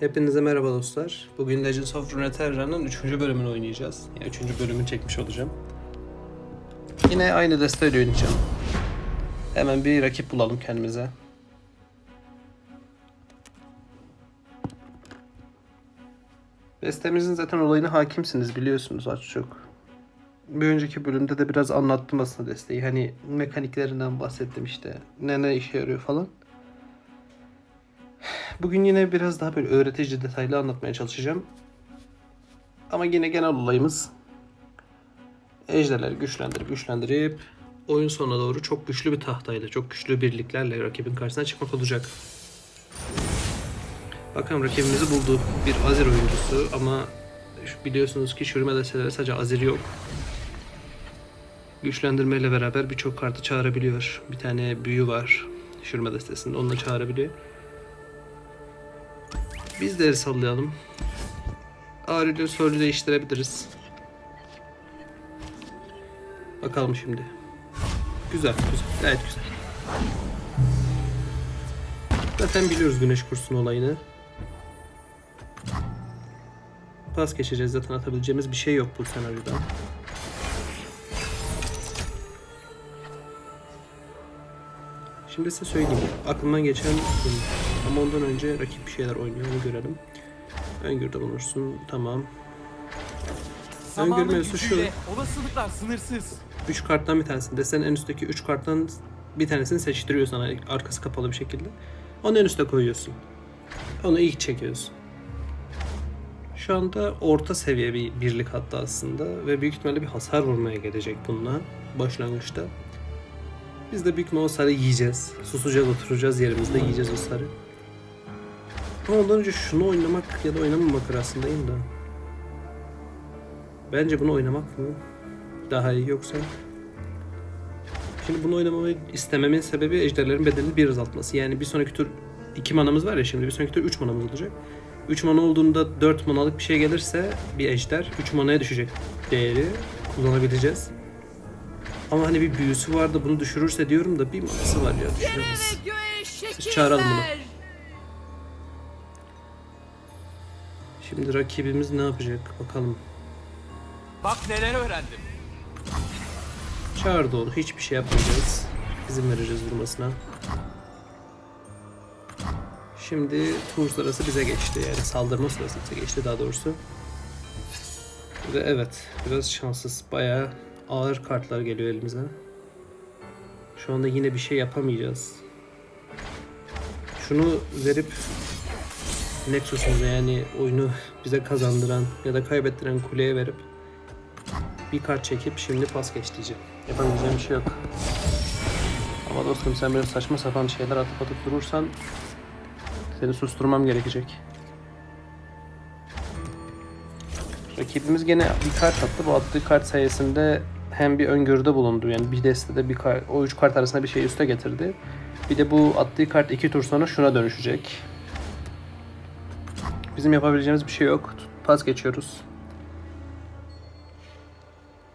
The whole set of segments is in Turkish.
Hepinize merhaba dostlar. Bugün Legends of Runeterra'nın 3. bölümünü oynayacağız. Yani 3. bölümünü çekmiş olacağım. Yine aynı desteğiyle oynayacağım. Hemen bir rakip bulalım kendimize. Destemizin zaten olayına hakimsiniz biliyorsunuz az çok. Bir önceki bölümde de biraz anlattım aslında desteği. Hani mekaniklerinden bahsettim işte. Ne ne işe yarıyor falan. Bugün yine biraz daha böyle öğretici detaylı anlatmaya çalışacağım. Ama yine genel olayımız ejderleri güçlendirip güçlendirip oyun sonuna doğru çok güçlü bir tahtayla, çok güçlü birliklerle rakibin karşısına çıkmak olacak. Bakalım rakibimizi buldu. Bir Azir oyuncusu ama biliyorsunuz ki çürüme desteleri sadece Azir yok. Güçlendirmeyle beraber birçok kartı çağırabiliyor. Bir tane büyü var çürüme destesinde. Onu da çağırabiliyor. Biz de el sallayalım. Aurelion Sol'ü değiştirebiliriz. Bakalım şimdi. Güzel, güzel. Gayet güzel. Zaten biliyoruz güneş kursunun olayını. Pas geçeceğiz zaten atabileceğimiz bir şey yok bu senaryoda. Şimdi size söyleyeyim. Aklımdan geçen. Ama ondan önce rakip bir şeyler oynuyor onu görelim. Öngörüde bulunursun. Tamam. Zamanın Öngörmüyorsa şu. olasılıklar sınırsız. 3 karttan bir tanesini desen en üstteki 3 karttan bir tanesini seçtiriyor sana arkası kapalı bir şekilde. Onu en üste koyuyorsun. Onu ilk çekiyorsun. Şu anda orta seviye bir birlik hatta aslında ve büyük ihtimalle bir hasar vurmaya gelecek bununla başlangıçta. Biz de büyük ihtimalle o sarı yiyeceğiz. Susacağız, oturacağız yerimizde yiyeceğiz o sarı. Ama ondan önce şunu oynamak ya da oynamamak arasındayım da. Bence bunu oynamak mı? Daha iyi yoksa Şimdi bunu oynamamı istememin sebebi ejderlerin bedelini bir azaltması. Yani bir sonraki tur 2 manamız var ya şimdi bir sonraki tur 3 manamız olacak. 3 mana olduğunda 4 manalık bir şey gelirse bir ejder 3 manaya düşecek değeri kullanabileceğiz. Ama hani bir büyüsü var da bunu düşürürse diyorum da bir manası var ya düşüremez. Biz çağıralım bunu. Şimdi rakibimiz ne yapacak bakalım. Bak neler öğrendim. Çağırdı onu hiçbir şey yapmayacağız. İzin vereceğiz vurmasına. Şimdi tur sırası bize geçti yani saldırma sırası bize geçti daha doğrusu. Ve evet biraz şanssız bayağı ağır kartlar geliyor elimize. Şu anda yine bir şey yapamayacağız. Şunu verip Nexus'umuza yani oyunu bize kazandıran ya da kaybettiren kuleye verip bir kart çekip şimdi pas geç diyeceğim. Yapabileceğim bir şey yok. Ama dostum sen böyle saçma sapan şeyler atıp atıp durursan seni susturmam gerekecek. Rakibimiz gene bir kart attı. Bu attığı kart sayesinde hem bir öngörüde bulundu. Yani bir destede bir kart, o üç kart arasında bir şey üste getirdi. Bir de bu attığı kart iki tur sonra şuna dönüşecek. Bizim yapabileceğimiz bir şey yok. Pas geçiyoruz.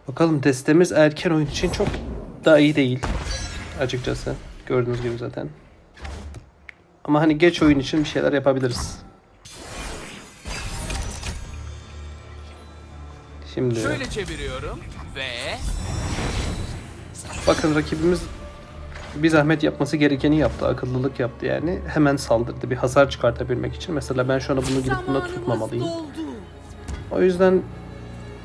Bakalım destemiz erken oyun için çok da iyi değil. Açıkçası. Gördüğünüz gibi zaten. Ama hani geç oyun için bir şeyler yapabiliriz. Şimdi Şöyle çeviriyorum ve bakın rakibimiz bir zahmet yapması gerekeni yaptı. Akıllılık yaptı yani. Hemen saldırdı bir hasar çıkartabilmek için. Mesela ben şu anda bunu gidip bunda tutmamalıyım. O yüzden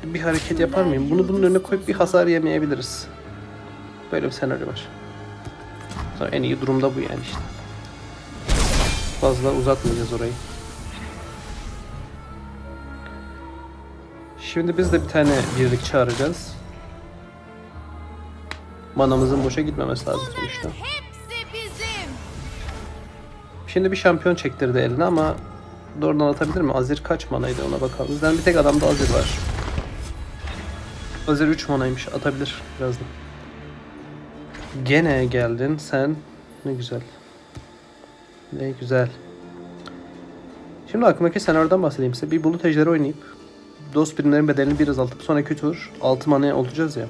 bir hareket yapar mıyım? Bunu bunun önüne koyup bir hasar yemeyebiliriz. Böyle bir senaryo var. Sonra en iyi durumda bu yani işte. Fazla uzatmayacağız orayı. Şimdi biz de bir tane birlik çağıracağız. Manamızın boşa gitmemesi lazım sonuçta. Şimdi bir şampiyon çektirdi eline ama doğrudan atabilir mi? Azir kaç manaydı ona bakalım. Bizden bir tek adamda Azir var. Azir 3 manaymış. Atabilir birazdan. Gene geldin sen. Ne güzel. Ne güzel. Şimdi aklımdaki senaryodan bahsedeyim size. Bir bulut ejderi oynayıp dost birimlerin bedelini bir azaltıp sonraki tur 6 manaya olacağız ya.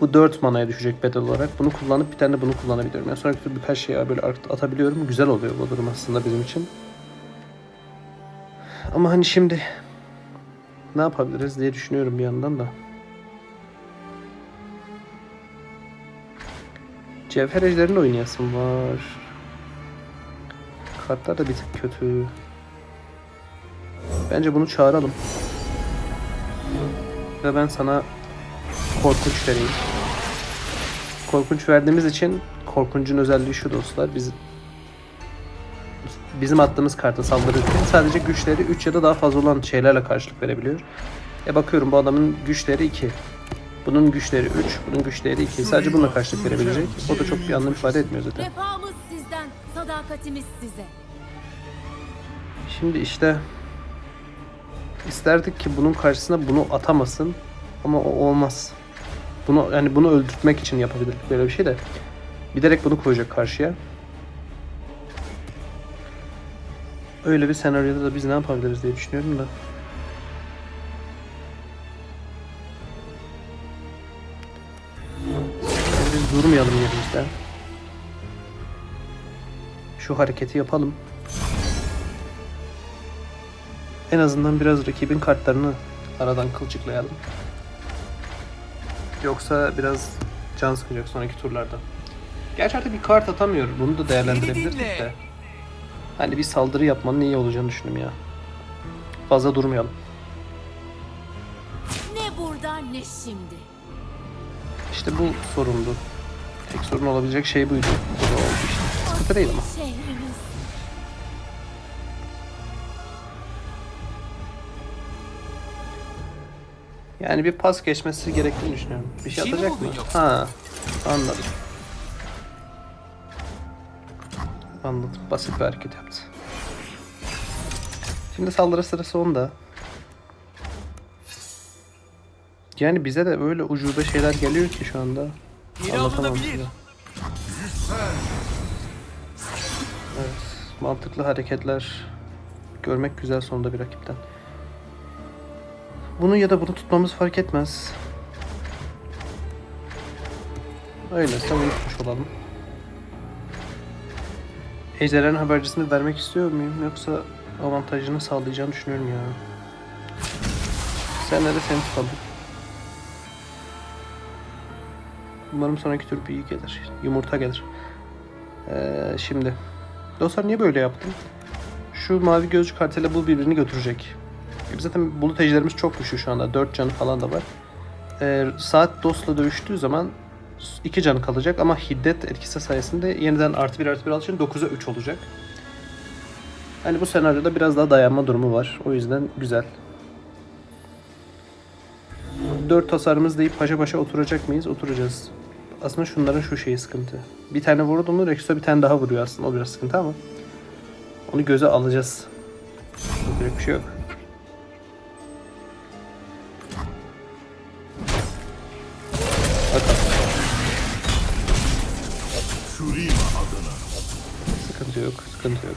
Bu 4 manaya düşecek bedel olarak. Bunu kullanıp bir tane de bunu kullanabiliyorum. Yani sonraki tur birkaç şey böyle atabiliyorum. Güzel oluyor bu durum aslında bizim için. Ama hani şimdi ne yapabiliriz diye düşünüyorum bir yandan da. Cevher ejderini oynayasım var. Kartlar da bir tık kötü. Bence bunu çağıralım. Ve ben sana korkunç vereyim. Korkunç verdiğimiz için korkuncun özelliği şu dostlar. Biz bizim attığımız karta saldırırken sadece güçleri 3 ya da daha fazla olan şeylerle karşılık verebiliyor. E bakıyorum bu adamın güçleri 2. Bunun güçleri 3, bunun güçleri 2. Sadece bununla karşılık verebilecek. O da çok bir anlam ifade etmiyor zaten. Vefamız sizden, sadakatimiz size. Şimdi işte isterdik ki bunun karşısına bunu atamasın ama o olmaz. Bunu yani bunu öldürtmek için yapabilirdik böyle bir şey de. Bilerek bunu koyacak karşıya. Öyle bir senaryoda da biz ne yapabiliriz diye düşünüyorum da. Biz durmayalım yerimizde. Şu hareketi yapalım. En azından biraz rakibin kartlarını aradan kılçıklayalım. Yoksa biraz can sıkacak sonraki turlarda. Gerçi artık bir kart atamıyor. Bunu da değerlendirebilirdik de. Hani bir saldırı yapmanın iyi olacağını düşündüm ya. Fazla durmayalım. Ne burada ne şimdi. İşte bu sorundu. Tek sorun olabilecek şey buydu. Bu da oldu işte. Sıkıntı değil ama. Yani bir pas geçmesi gerektiğini düşünüyorum. Bir şey şey atacak mı? yoksa? Ha, anladım. Anladım. Basit bir hareket yaptı. Şimdi saldırı sırası onda. Yani bize de öyle ucube şeyler geliyor ki şu anda. Anlatamam size. Evet, mantıklı hareketler görmek güzel sonunda bir rakipten. Bunu ya da bunu tutmamız fark etmez. Öyleyse bunu tutmuş olalım. Ejderhanın habercisini vermek istiyor muyum yoksa avantajını sağlayacağını düşünüyorum ya. Sen de seni tutalım. Umarım sonraki tur bir gelir. Yumurta gelir. Ee, şimdi. Dostlar niye böyle yaptım? Şu mavi gözcü kartıyla bu birbirini götürecek. E, Zaten bulut ejderimiz çok güçlü şu anda. 4 canı falan da var. Ee, saat dostla dövüştüğü zaman 2 canı kalacak ama hiddet etkisi sayesinde yeniden artı 1 artı 1 aldığı için 9'a 3 olacak. Hani bu senaryoda biraz daha dayanma durumu var. O yüzden güzel. 4 tasarımız deyip paşa paşa oturacak mıyız? Oturacağız. Aslında şunların şu şeyi sıkıntı. Bir tane vurdu mu Rexo bir tane daha vuruyor aslında. O biraz sıkıntı ama. Onu göze alacağız. Yapacak bir şey yok. Sıkıntı yok.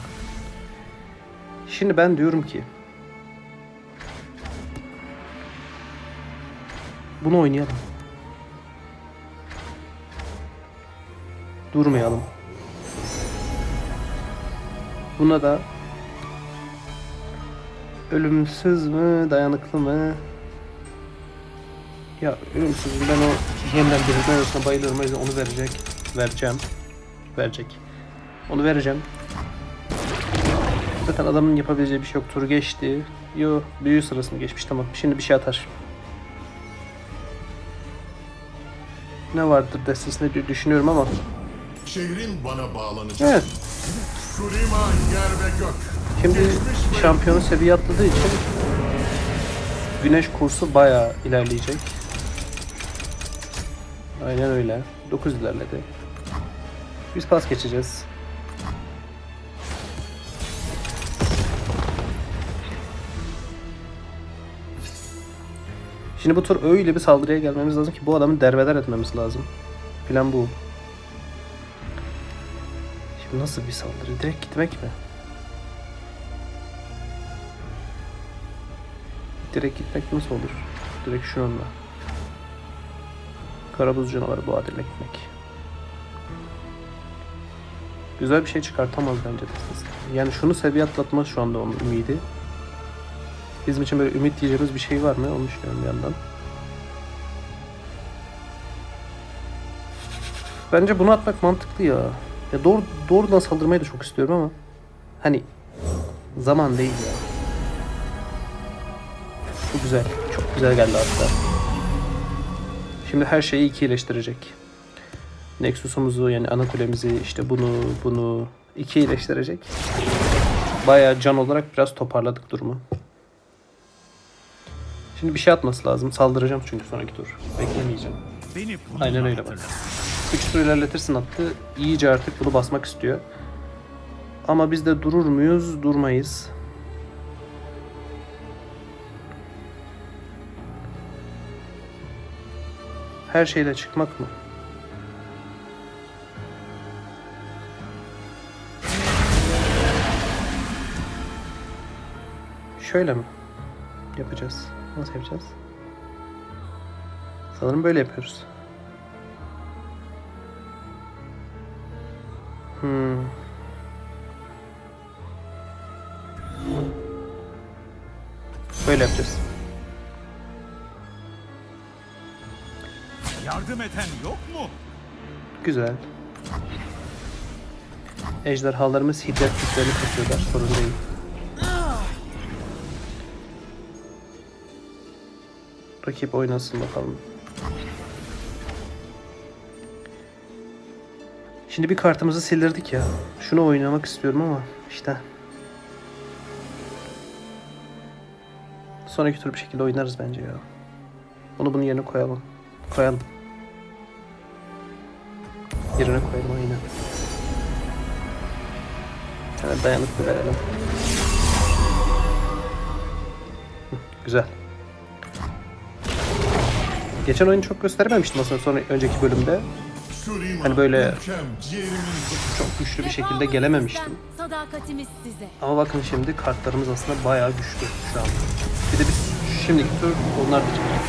Şimdi ben diyorum ki bunu oynayalım. Durmayalım. Buna da ölümsüz mü, dayanıklı mı? Ya ölümsüz ben o yeniden dirilme arasına bayılıyorum o yüzden onu verecek. Vereceğim. Verecek. Onu vereceğim. Zaten adamın yapabileceği bir şey yok. Turu geçti. Yo büyü sırasını geçmiş tamam. Şimdi bir şey atar. Ne vardır destesinde diye düşünüyorum ama. Şehrin bana bağlanacak. Evet. Shurima yer ve gök. Şimdi şampiyonu seviye atladığı için güneş kursu bayağı ilerleyecek. Aynen öyle. 9 ilerledi. Biz pas geçeceğiz. Şimdi bu tur öyle bir saldırıya gelmemiz lazım ki bu adamı derbeder etmemiz lazım. Plan bu. Şimdi nasıl bir saldırı? Direkt gitmek mi? Direkt gitmek nasıl olur? Direkt şununla. Karabuz canavarı bu adıyla gitmek. Güzel bir şey çıkartamaz bence de. Yani şunu seviye atlatma şu anda onun ümidi. Bizim için böyle ümit diyeceğimiz bir şey var mı? Onu düşünüyorum bir yandan. Bence bunu atmak mantıklı ya. Ya doğru, doğrudan saldırmayı da çok istiyorum ama hani zaman değil ya. Çok güzel. Çok güzel geldi hatta. Şimdi her şeyi iki iyileştirecek. Nexus'umuzu yani ana kulemizi işte bunu bunu iki iyileştirecek. Bayağı can olarak biraz toparladık durumu. Şimdi bir şey atması lazım. Saldıracağım çünkü sonraki tur. Beklemeyeceğim. Aynen öyle bak. hatırla. 3 tur ilerletirsin attı. İyice artık bunu basmak istiyor. Ama biz de durur muyuz? Durmayız. Her şeyle çıkmak mı? Şöyle mi? Yapacağız. Nasıl yapacağız? Sanırım böyle yapıyoruz. Hmm. Böyle yapacağız. Yardım eden yok mu? Güzel. Ejderhalarımız hiddet güçlerini kasıyorlar. Sorun değil. Rakip oynasın bakalım. Şimdi bir kartımızı sildirdik ya. Şunu oynamak istiyorum ama işte. Sonraki tur bir şekilde oynarız bence ya. Onu bunun yerine koyalım. Koyalım. Yerine koyalım aynen. Yani dayanıklı verelim. Güzel. Geçen oyunu çok gösterememiştim aslında sonra önceki bölümde. Hani böyle- Çok güçlü bir şekilde gelememiştim. Ama bakın şimdi kartlarımız aslında bayağı güçlü şu an. Bir de biz şimdiki tur onlar da çıkacak.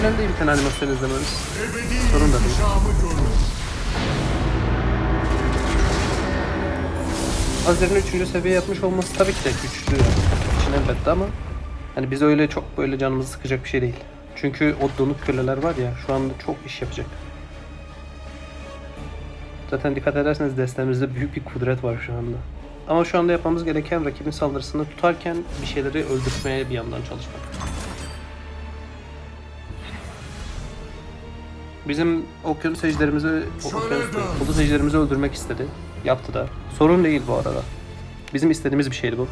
Önemli değil bir tane animasyon izlememiz. Sorun da değil. Azer'in 3. seviye yapmış olması tabii ki de güçlü için elbette ama hani biz öyle çok böyle canımızı sıkacak bir şey değil. Çünkü o donuk köleler var ya şu anda çok iş yapacak. Zaten dikkat ederseniz destemizde büyük bir kudret var şu anda. Ama şu anda yapmamız gereken rakibin saldırısını tutarken bir şeyleri öldürtmeye bir yandan çalışmak. Bizim okyanus ejderimizi, okyanus ejderimizi öldürmek istedi. Yaptı da. Sorun değil bu arada. Bizim istediğimiz bir şeydi bu.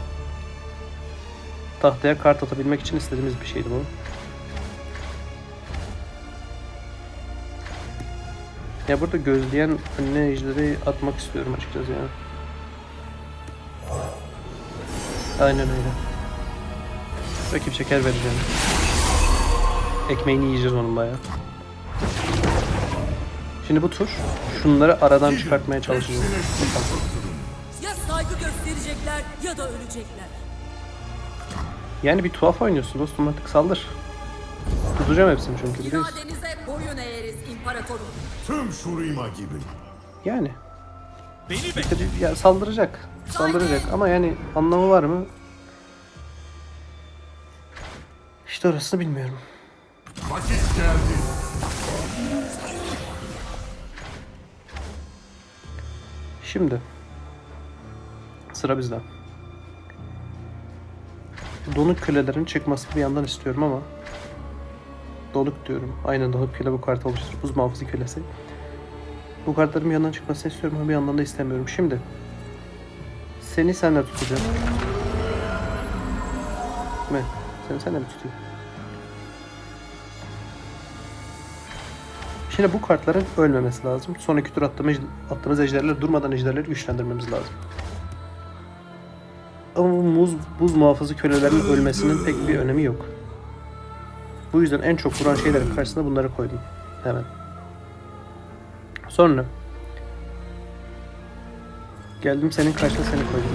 Tahtaya kart atabilmek için istediğimiz bir şeydi bu. Ya burada gözleyen anne ejderi atmak istiyorum açıkçası ya. Aynen öyle. Rakip şeker vereceğim. Ekmeğini yiyeceğiz onun bayağı. Şimdi bu tur şunları aradan çıkartmaya çalışacağız. Bakalım. Ya saygı gösterecekler ya da ölecekler. Yani bir tuhaf oynuyorsun dostum artık saldır. Tutacağım hepsini çünkü biliyorsun. İradenize boyun eğeriz imparatorum. Tüm Şurima gibi. Yani Beni bekle. ya saldıracak. Saldıracak ama yani anlamı var mı? İşte orasını bilmiyorum. Vakit geldi. Şimdi sıra bizde. Donuk kölelerin çıkmasını bir yandan istiyorum ama Donuk diyorum. Aynen donuk köle bu kartı oluşturur. Buz muhafızı kölesi. Bu kartların bir yandan çıkmasını istiyorum ama bir yandan da istemiyorum. Şimdi seni senle tutacağım. Mi? Seni senle mi tutayım? Şimdi bu kartların ölmemesi lazım. Sonraki tur attığımız, attığımız ejderleri durmadan ejderleri güçlendirmemiz lazım. Ama bu muz, buz muhafızı kölelerin ölmesinin pek bir önemi yok. Bu yüzden en çok vuran şeylerin karşısına bunları koydum. Hemen. Sonra geldim senin karşına seni koydum.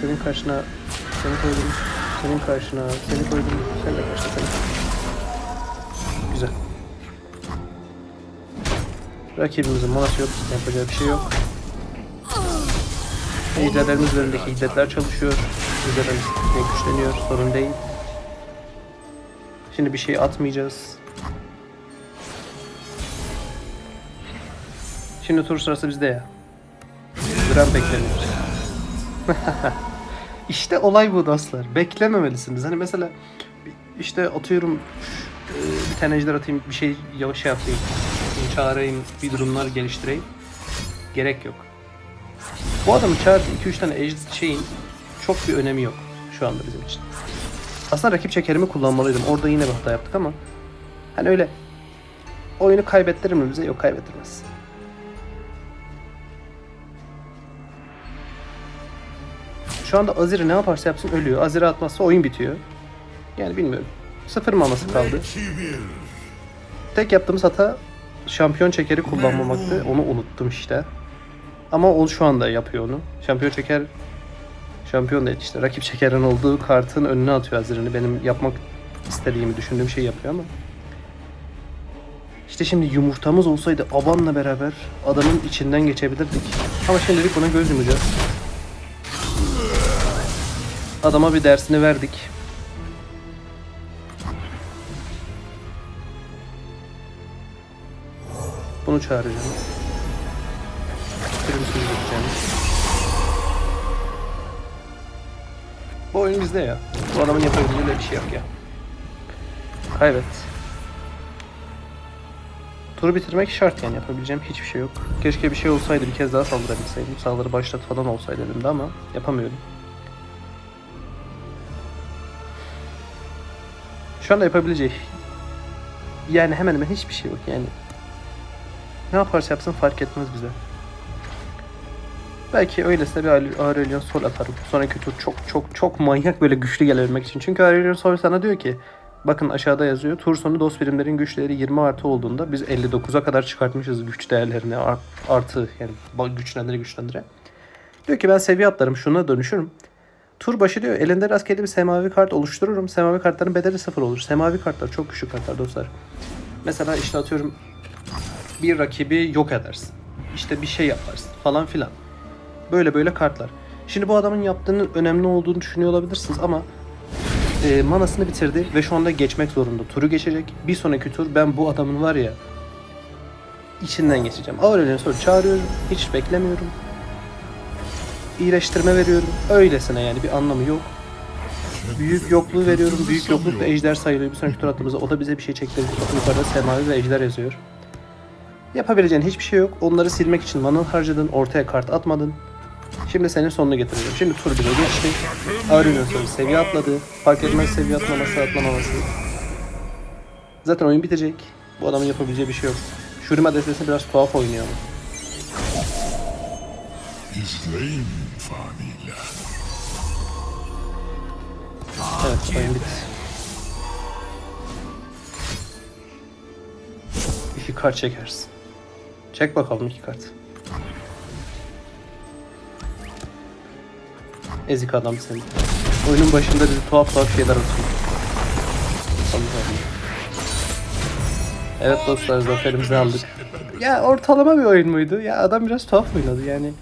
Senin karşına seni koydum. Senin karşına seni koydum. Senin de karşına seni koydum. Güzel. Rakibimizin manası yok. Yapacağı bir şey yok. Ejderlerin üzerindeki hiddetler çalışıyor. Ejderlerin güçleniyor. Sorun değil. Şimdi bir şey atmayacağız. Şimdi tur sırası bizde ya. Gram bekleniyor. işte olay bu dostlar. Beklememelisiniz. Hani mesela işte atıyorum e, bir tane ejder atayım, bir şey yavaş şey yapayım, çağırayım, bir durumlar geliştireyim. Gerek yok. Bu adamı çağırdı 2-3 tane ejder şeyin çok bir önemi yok şu anda bizim için. Aslında rakip çekerimi kullanmalıydım. Orada yine bir hata yaptık ama hani öyle oyunu kaybettirir mi bize? Yok kaybettirmez. Şu anda Azir'i ne yaparsa yapsın ölüyor. Azir'i atmazsa oyun bitiyor. Yani bilmiyorum. Sıfır maması kaldı. Tek yaptığımız hata şampiyon çekeri kullanmamaktı. Onu unuttum işte. Ama o şu anda yapıyor onu. Şampiyon çeker şampiyon değil işte rakip çekerin olduğu kartın önüne atıyor Azir'ini. Benim yapmak istediğimi düşündüğüm şeyi yapıyor ama. İşte şimdi yumurtamız olsaydı Aban'la beraber adamın içinden geçebilirdik. Ama şimdilik buna göz yumacağız. Adama bir dersini verdik. Bunu çağıracağım. Bu oyun bizde ya. Bu adamın yapabileceği bir şey yok ya. Kaybet. Turu bitirmek şart yani yapabileceğim hiçbir şey yok. Keşke bir şey olsaydı bir kez daha saldırabilseydim. Saldırı başlat falan olsaydı elimde ama yapamıyorum. Şu anda yapabileceği yani hemen hemen hiçbir şey yok yani. Ne yaparsa yapsın fark etmez bize. Belki öylesine bir Aure- Aurelion Sol atarım. Sonraki tur çok çok çok manyak böyle güçlü gelebilmek için. Çünkü Aurelion Sol sana diyor ki bakın aşağıda yazıyor. Tur sonu dost birimlerin güçleri 20 artı olduğunda biz 59'a kadar çıkartmışız güç değerlerini art- artı yani güçlendire güçlendire. Diyor ki ben seviye atlarım şuna dönüşürüm. Tur başı diyor elinde rastgele bir semavi kart oluştururum. Semavi kartların bedeli sıfır olur. Semavi kartlar çok güçlü kartlar dostlar. Mesela işte atıyorum bir rakibi yok edersin. İşte bir şey yaparsın falan filan. Böyle böyle kartlar. Şimdi bu adamın yaptığının önemli olduğunu düşünüyor olabilirsiniz ama e, manasını bitirdi ve şu anda geçmek zorunda. Turu geçecek. Bir sonraki tur ben bu adamın var ya içinden geçeceğim. Aurelion sonra çağırıyorum. Hiç beklemiyorum. İyileştirme veriyorum. Öylesine yani bir anlamı yok. Büyük yokluğu veriyorum. Büyük yokluk ve ejder sayılıyor. Bir sonraki tur attığımızda o da bize bir şey çektirecek. Yukarıda semavi ve ejder yazıyor. Yapabileceğin hiçbir şey yok. Onları silmek için mana harcadın. Ortaya kart atmadın. Şimdi senin sonunu getireceğim. Şimdi tur 1'e geçti. Sonra seviye atladı. Fark etmez seviye atlaması atlamaması. Zaten oyun bitecek. Bu adamın yapabileceği bir şey yok. Shurima destesi biraz tuhaf oynuyor ama. İzleyin faniler. Evet oyun bitti. İki kart çekersin. Çek bakalım iki kart. Ezik adam seni. Oyunun başında bizi tuhaf tuhaf şeyler atıyor. Evet dostlar zaferimizi aldık. Ya ortalama bir oyun muydu? Ya adam biraz tuhaf oynadı yani.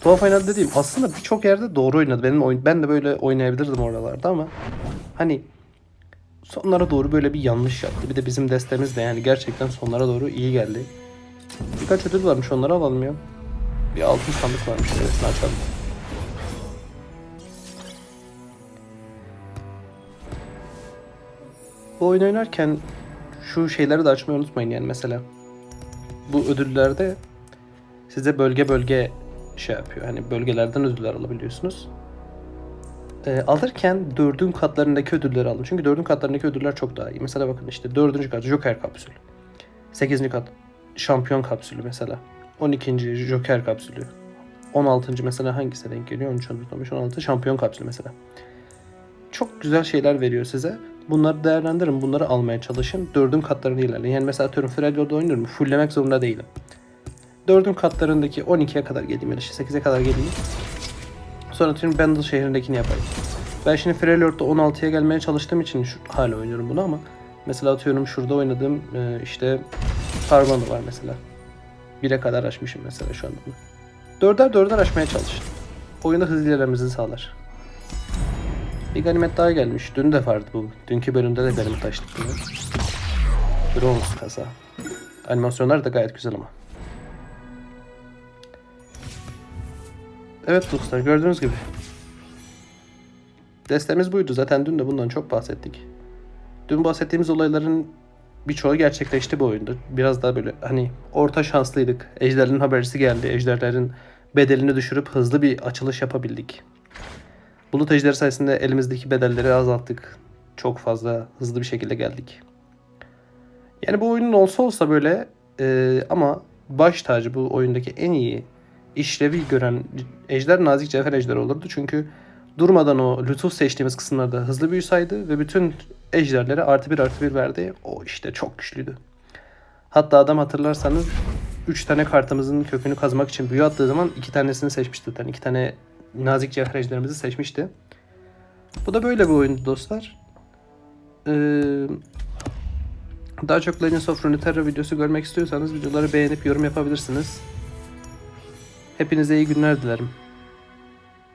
Tuhaf oynadı dediğim aslında birçok yerde doğru oynadı. Benim oyun ben de böyle oynayabilirdim oralarda ama hani sonlara doğru böyle bir yanlış yaptı. Bir de bizim destemiz de yani gerçekten sonlara doğru iyi geldi. Birkaç ödül varmış onları alalım ya. Bir altın sandık varmış öylesine açalım. Bu oyun oynarken şu şeyleri de açmayı unutmayın yani mesela. Bu ödüllerde size bölge bölge şey yapıyor. Hani bölgelerden ödüller alabiliyorsunuz. E, alırken dördün katlarındaki ödülleri alın. Çünkü dördün katlarındaki ödüller çok daha iyi. Mesela bakın işte dördüncü kat Joker kapsülü. Sekizinci kat şampiyon kapsülü mesela. 12. Joker kapsülü. 16. mesela hangisine denk geliyor? 13, 14, 15, 16 şampiyon kapsülü mesela. Çok güzel şeyler veriyor size. Bunları değerlendirin. Bunları almaya çalışın. Dördün katlarını ilerleyin. Yani mesela atıyorum Freljord'da oynuyorum. Fulllemek zorunda değilim. Dördün katlarındaki 12'ye kadar geleyim ya da işte 8'e kadar geleyim. Sonra atıyorum Bandle şehrindekini yapayım. Ben şimdi Freljord'da 16'ya gelmeye çalıştığım için şu, hala oynuyorum bunu ama mesela atıyorum şurada oynadığım e, işte Sarvan'ı var mesela. 1'e kadar açmışım mesela şu anda bunu. Dörder dörder açmaya çalışın. oyunda hızlı ilerlememizi sağlar. Bir ganimet daha gelmiş. Dün de vardı bu. Dünkü bölümde de ganimet açtık bunu. Bronz kasa. Animasyonlar da gayet güzel ama. Evet dostlar gördüğünüz gibi. Destemiz buydu. Zaten dün de bundan çok bahsettik. Dün bahsettiğimiz olayların birçoğu gerçekleşti bu oyunda. Biraz daha böyle hani orta şanslıydık. Ejderlerin habercisi geldi. Ejderlerin bedelini düşürüp hızlı bir açılış yapabildik. Bulut ejderi sayesinde elimizdeki bedelleri azalttık. Çok fazla hızlı bir şekilde geldik. Yani bu oyunun olsa olsa böyle e, ama baş tacı bu oyundaki en iyi işlevi gören ejder nazik cevher ejderi olurdu. Çünkü durmadan o lütuf seçtiğimiz kısımlarda hızlı büyü saydı ve bütün ejderlere artı bir artı bir verdi. O işte çok güçlüydü. Hatta adam hatırlarsanız 3 tane kartımızın kökünü kazmak için büyü attığı zaman 2 tanesini seçmişti. Yani 2 tane nazik cevher ejderimizi seçmişti. Bu da böyle bir oyundu dostlar. Ee, daha çok Legends of Runeterra videosu görmek istiyorsanız videoları beğenip yorum yapabilirsiniz. Hepinize iyi günler dilerim.